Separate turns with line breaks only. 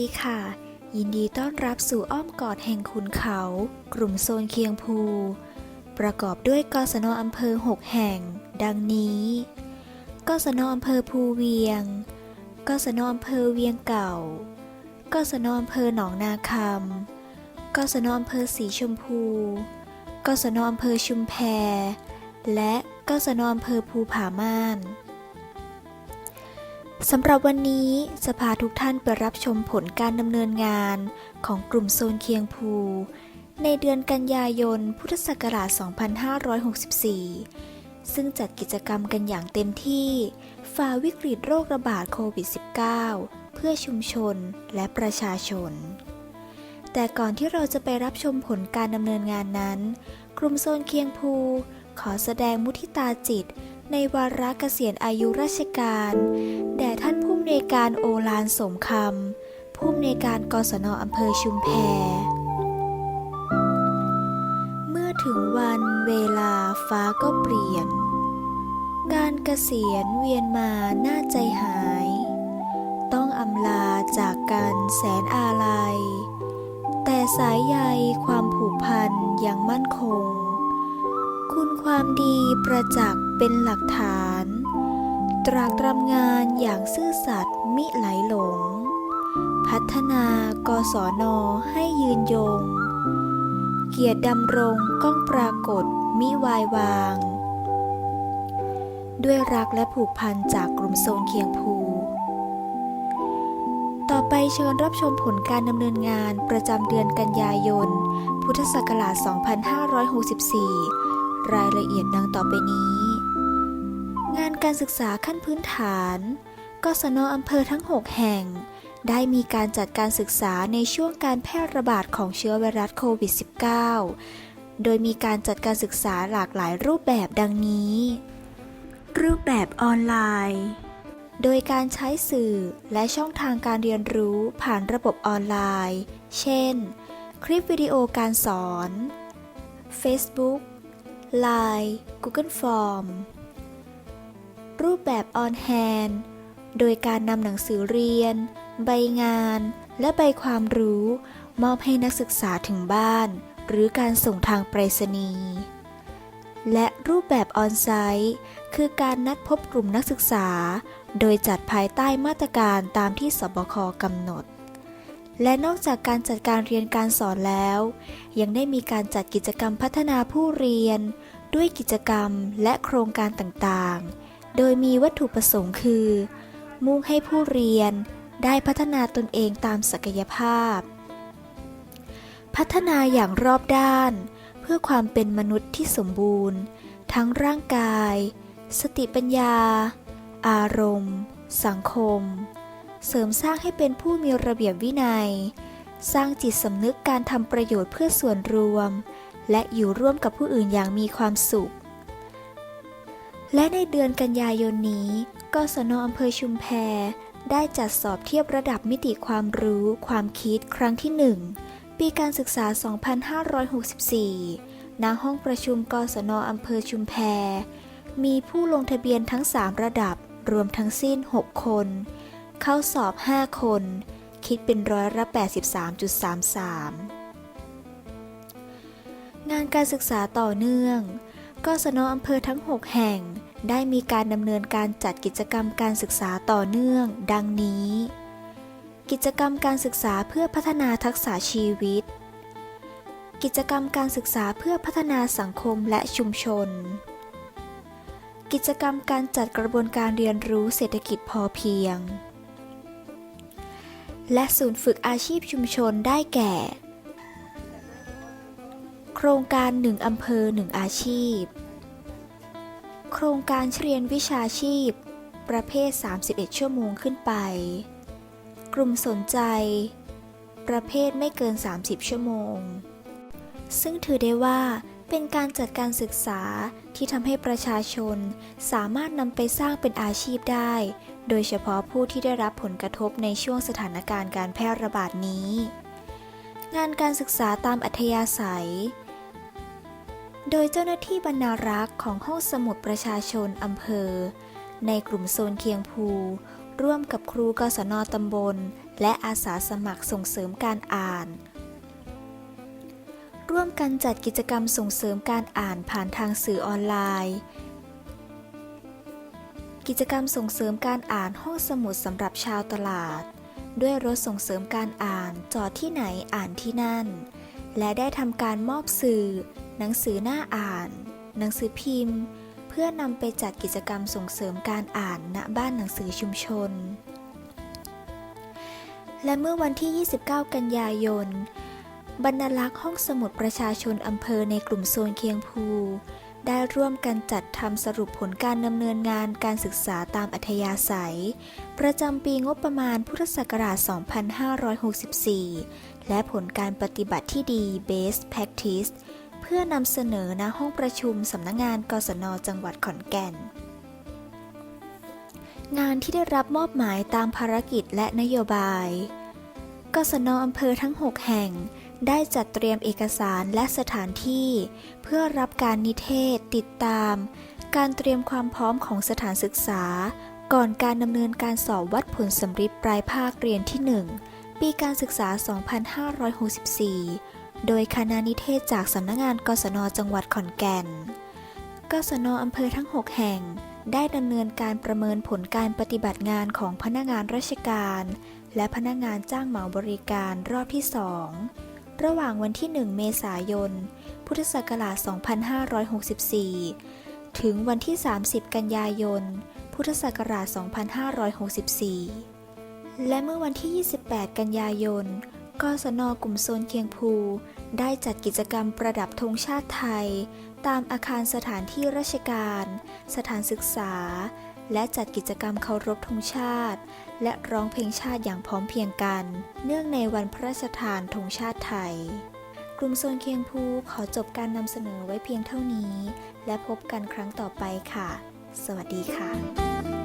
ดีค่ะ ยินดีต้อนรับสู่อ้อมกอดแห่งขุนเขา กลุ่มโซนเคียงภู ประกอบด้วยกศนอำเภอ 6 แห่ง ดังนี้กศนอำเภอภูเวียงกศนอำเภอเวียงเก่ากศนอำเภอหนองนาคำกศนอำเภอสีชมพูกศนอำเภอชุมแพและกศนอำเภอภูผาม่าน สำหรับวันนี้จะพาทุกท่านไปรับชมผลการดำเนินงานของกลุ่มโซนเคียงภู ในเดือนกันยายน พุทธศักราช 2564 ซึ่งจัดกิจกรรมกันอย่างเต็มที่ ฝ่าวิกฤตโรคระบาดโควิด -19 เพื่อชุมชนและประชาชน แต่ก่อนที่เราจะไปรับชมผลการดำเนินงานนั้น กลุ่มโซนเคียงภู ขอแสดงมุทิตาจิต ในวาระเกษียณอายุราชการ แด่ท่านผู้อำนวยการโอลานสมคำผู้อำนวยการกศนอำเภอชุมแพ เมื่อถึงวันเวลาฟ้าก็เปลี่ยน การเกษียณเวียนมาหน้าใจหาย ต้องอำลาจากกันแสนอาลัย แต่สายใยความผูกพันยังมั่นคง คุณความดีประจักษ์ เป็นหลักฐาน ตรากตรำงานอย่างซื่อสัตย์มิไหลหลง พัฒนากศนให้ยืนยง เกียรติดำรงก้องปรากฏมิวายวาง ด้วยรักและผูกพันจากกลุ่มโซนเคียงภูต่อไปเชิญรับชมผลการดำเนินงานประจำเดือนกันยายน พุทธศักราช 2564 รายละเอียดดังต่อไปนี้ การศึกษาขั้นพื้นฐานกศนอำเภอทั้ง 6 แห่ง ได้มีการจัดการศึกษาในช่วงการแพร่ระบาดของเชื้อไวรัสโควิด -19 โดยมีการจัดการศึกษาหลากหลายรูปแบบดังนี้ รูปแบบออนไลน์ โดยการใช้สื่อและช่องทางการเรียนรู้ผ่านระบบออนไลน์ เช่น คลิปวิดีโอการสอน Facebook Line Google Form รูปแบบออนแฮนโดยการนำหนังสือเรียน ใบงาน และใบความรู้ มอบให้นักศึกษาถึงบ้าน หรือการส่งทางไปรษณีย์และรูปแบบออนไซต์คือการนัดพบกลุ่มนักศึกษา โดยจัดภายใต้มาตรการตามที่สบคกำหนด และนอกจากการจัดการเรียนการสอนแล้ว ยังได้มีการจัดกิจกรรมพัฒนาผู้เรียน ด้วยกิจกรรมและโครงการต่างๆ โดยมีวัตถุประสงค์คือ มุ่งให้ผู้เรียนได้พัฒนาตนเองตามศักยภาพ พัฒนาอย่างรอบด้าน เพื่อความเป็นมนุษย์ที่สมบูรณ์ ทั้งร่างกาย สติปัญญา อารมณ์ สังคม เสริมสร้างให้เป็นผู้มีระเบียบวินัย สร้างจิตสำนึกการทำประโยชน์เพื่อส่วนรวม และอยู่ร่วมกับผู้อื่นอย่างมีความสุข และในเดือนกันยายนนี้ กศนอำเภอชุมแพ ได้จัดสอบเทียบระดับมิติความรู้ ความคิดครั้งที่ 1 ปีการศึกษา 2564 ณ ห้องประชุมกศนอำเภอชุมแพ มีผู้ลงทะเบียนทั้ง 3 ระดับ รวมทั้งสิ้น 6 คน เข้าสอบ 5 คน คิดเป็นร้อยละ 83.33 งานการศึกษาต่อเนื่อง กศนอำเภอทั้ง 6 แห่ง ได้มีการดำเนินการจัดกิจกรรมการศึกษาต่อเนื่อง ดังนี้ กิจกรรมการศึกษาเพื่อพัฒนาทักษะชีวิต กิจกรรมการศึกษาเพื่อพัฒนาสังคมและชุมชน กิจกรรมการจัดกระบวนการเรียนรู้เศรษฐกิจพอเพียง และศูนย์ฝึกอาชีพชุมชนได้แก่ โครงการหนึ่งอำเภอหนึ่งอาชีพ โครงการเรียนวิชาชีพ ประเภท 31 ชั่วโมงขึ้นไป กลุ่มสนใจ ประเภทไม่เกิน 30 ชั่วโมง ซึ่งถือได้ว่าเป็นการจัดการศึกษาที่ทำให้ประชาชนสามารถนำไปสร้างเป็นอาชีพได้ โดยเฉพาะผู้ที่ได้รับผลกระทบในช่วงสถานการณ์การแพร่ระบาดนี้ งานการศึกษาตามอัธยาศัย โดยเจ้าหน้าที่บรรณารักษ์ของห้องสมุดประชาชนอำเภอ ในกลุ่มโซนเคียงภู ร่วมกับครูกศนตำบล และอาสาสมัครส่งเสริมการอ่าน ร่วมกันจัดกิจกรรมส่งเสริมการอ่านผ่านทางสื่อออนไลน์ กิจกรรมส่งเสริมการอ่านห้องสมุดสำหรับชาวตลาด ด้วยรถส่งเสริมการอ่านจอดที่ไหนอ่านที่นั่น และได้ทำการมอบสื่อ หนังสือหน้าอ่าน หนังสือพิมพ์ เพื่อนำไปจัดกิจกรรมส่งเสริมการอ่านณบ้านหนังสือชุมชน และเมื่อวันที่ 29 กันยายน บรรลักษ์ห้องสมุดประชาชนอำเภอในกลุ่มโซนเคียงภู ได้ร่วมกันจัดทำสรุปผลการดำเนินงานการศึกษาตามอัธยาศัย ประจำปีงบประมาณพุทธศักราช 2564 และผลการปฏิบัติที่ดี Best Practice เพื่อนำเสนอณห้องประชุมสำนักงงานกศนจังหวัดขอนแก่น งานที่ได้รับมอบหมายตามภารกิจและนโยบาย กศนอำเภอทั้ง 6 แห่ง ได้จัดเตรียมเอกสารและสถานที่ เพื่อรับการนิเทศติดตาม การเตรียมความพร้อมของสถานศึกษา ก่อนการดำเนินการสอบวัดผลสำริดปลายภาคเรียนที่ 1 ปีการศึกษา 2564 โดยคณะนิเทศจากสำนักงานกศนจังหวัดขอนแก่น กศนอำเภอทั้ง 6 แห่งได้ดำเนินการประเมินผลการปฏิบัติงานของพนักงานราชการ และพนักงานจ้างเหมาบริการรอบที่ 2 ระหว่างวันที่ 1 เมษายน พุทธศักราช 2564 ถึงวันที่ 30 กันยายน พุทธศักราช 2564 และเมื่อวันที่ 28 กันยายน กศนกลุ่มโซนเคียงภู ได้จัดกิจกรรมประดับธงชาติไทย ตามอาคารสถานที่ราชการ สถานศึกษา และจัดกิจกรรมเคารพธงชาติ และร้องเพลงชาติอย่างพร้อมเพรียงกัน เนื่องในวันพระราชทานธงชาติไทย กลุ่มโซนเคียงภูขอจบการนำเสนอไว้เพียงเท่านี้ และพบกันครั้งต่อไปค่ะ สวัสดีค่ะ